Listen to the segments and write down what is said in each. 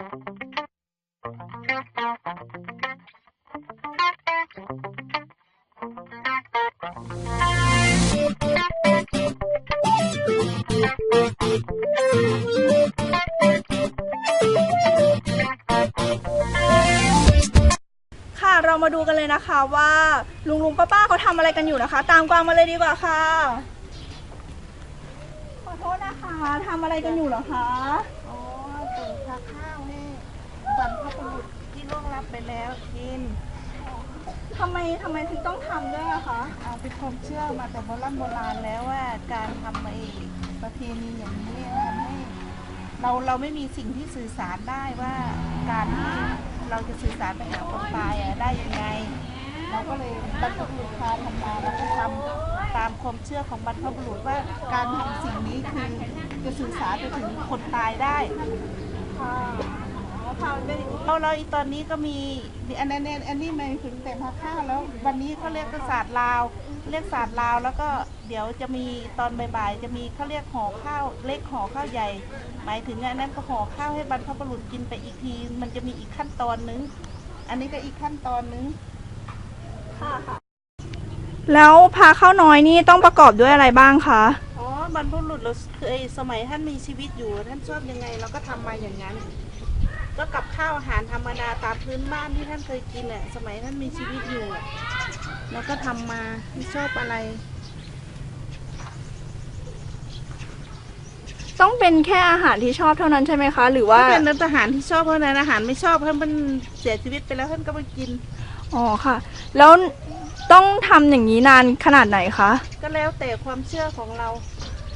ค่ะเรามาดูกันเลยนะคะว่าลุงลุงป้าป้าเขาทำอะไรกันอยู่นะคะ ตามกวางมาเลยดีกว่าค่ะ ขอโทษนะคะทำอะไรกันอยู่เหรอคะ ตุ๋นข้าวข้าวให้บรรพบุรุษที่ล่วงลับไปแล้วกินทำไมทำไมถึงต้องทำด้วยอะคะเอาเป็นความเชื่อมาแต่โบราณโบราณแล้วว่าการทำไอ้ประเพณีอย่างนี้ทำให้เราเราไม่มีสิ่งที่สื่อสารได้ว่าการที่เราจะสื่อสารไปหาคนตายอะได้ยังไง เราก็เลยบรรพบุรุษพาทำมาแล้วก็ทำตามความเชื่อของบรรพบุรุษว่าการทำสิ่งนี้คือจะสื่อสารไปถึงคนตายได้ ค่ะอ๋อค่ะมันเป็นอย่างนี้เราเราอีตอนนี้ก็มีอันนั้นเนี่ยอันนี้หมายถึงแต่มาข้าวแล้ว วันนี้เขาเรียกศาสตร์ลาว เรียกศาสตร์ลาว แล้วก็เดี๋ยวจะมีตอนบ่ายๆจะมีเขาเรียกห่อข้าวเล็กห่อข้าวใหญ่ หมายถึงอันนั้นก็ห่อข้าวให้บรรพบุรุษกินไปอีกที มันจะมีอีกขั้นตอนนึง อันนี้ก็อีกขั้นตอนนึงค่ะค่ะแล้วพาข้าวน้อยนี่ต้องประกอบด้วยอะไรบ้างคะอ๋อ บรรพบุรุษเราเคยสมัยท่านมีชีวิตอยู่ท่านชอบยังไงเราก็ทำมาอย่างนั้น ก็กับข้าวอาหารธรรมดาตามพื้นบ้านที่ท่านเคยกินแหละสมัยท่านมีชีวิตอยู่อะเราก็ทำมาที่ชอบอะไร ต้องเป็นแค่อาหารที่ชอบเท่านั้นใช่ไหมคะ หรือว่าถ้าเป็นทหารที่ชอบเพราะนั้นอาหารไม่ชอบท่านมันเสียชีวิตไปแล้วท่านก็ไปกินอ๋อค่ะ แล้วต้องทำอย่างนี้นานขนาดไหนคะ ก็แล้วแต่ความเชื่อของเรา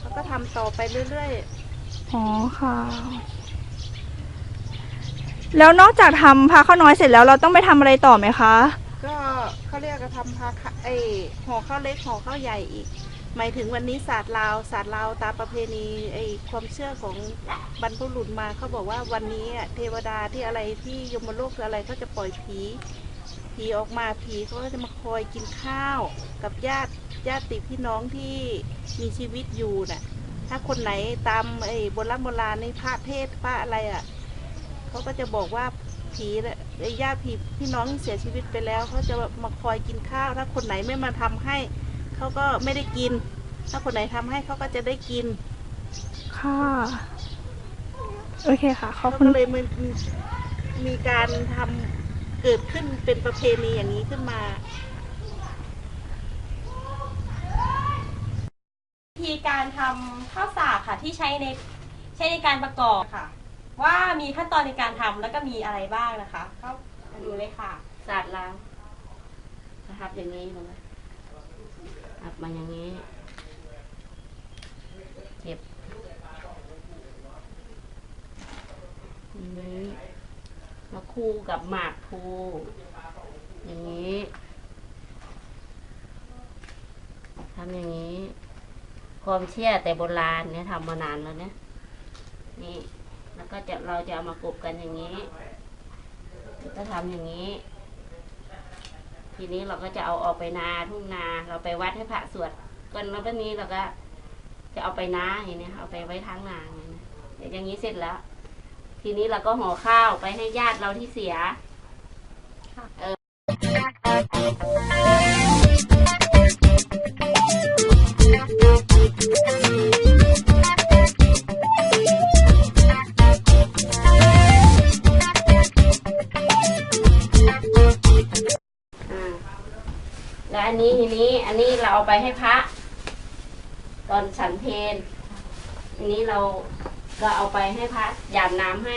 เราก็ทำต่อไปเรื่อยอ๋อค่ะ แล้วนอกจากทำพาข้าวน้อยเสร็จแล้วเราต้องไปทำอะไรต่อไหมคะ ๆ ก็เขาเรียกกระทำพาคะไอห่อข้าวเล็กห่อข้าวใหญ่อีก หมายถึงวันนี้ศาสตร์ลาวศาสตร์ลาวตามประเพณีไอความเชื่อของบรรพบุรุษมาเขาบอกว่าวันนี้อะเทวดาที่อะไรที่ยมโลกคืออะไรเขาจะปล่อยผี ผีออกมาผีเขาก็จะมาคอยกินข้าว กับญาติญาติพี่น้องที่มีชีวิตอยู่น่ะ ถ้าคนไหนตามไอ้โบราณโบราณในพระเทศพระอะไรอะเขาก็จะบอกว่าผีน่ะไอ้ญาติพี่พี่น้องที่เสียชีวิตไปแล้วเขาจะมาคอยกินข้าว ถ้าคนไหนไม่มาทำให้เขาก็ไม่ได้กิน ถ้าคนไหนทำให้เขาก็จะได้กิน ค่ะโอเคค่ะขอบเขาคุณก็เลยมีมีการทำ เกิดขึ้นเป็นประเพณีอย่างนี้ขึ้นมาวิธีการทำข้าวสากค่ะที่ใช้ในใช้ในการประกอบค่ะ ว่ามีขั้นตอนในการทำแล้วก็มีอะไรบ้างนะคะก็มาดูเลยค่ะศาสตร์ลาวนะครับอย่างนี้ลงมาอับมาอย่างนี้เก็บอย่างนี้ มาคู่กับหมากพลูอย่างนี้ทำอย่างนี้ ความเชื่อแต่โบราณเนี่ยทำมานานแล้วเนี่ยนี่แล้วก็จะเราจะเอามากบกันอย่างนี้แล้วก็ทำอย่างนี้ ทีนี้เราก็จะเอาออกไปนาทุ่งนา เราไปวัดให้พระสวดก่อนแล้ววันนี้เราก็จะเอาไปนาอย่างนี้เอาไปไว้ทางนาอย่างนี้เดี๋ยวอย่างนี้เสร็จแล้ว ทีนี้เราก็ห่อข้าวไปให้ญาติเราที่เสียอ่าแล้วอันนี้ทีนี้อันนี้เราเอาไปให้พระ ตอนฉันเพลอันนี้เรา ก็เอาไปให้พระหยาดน้ำให้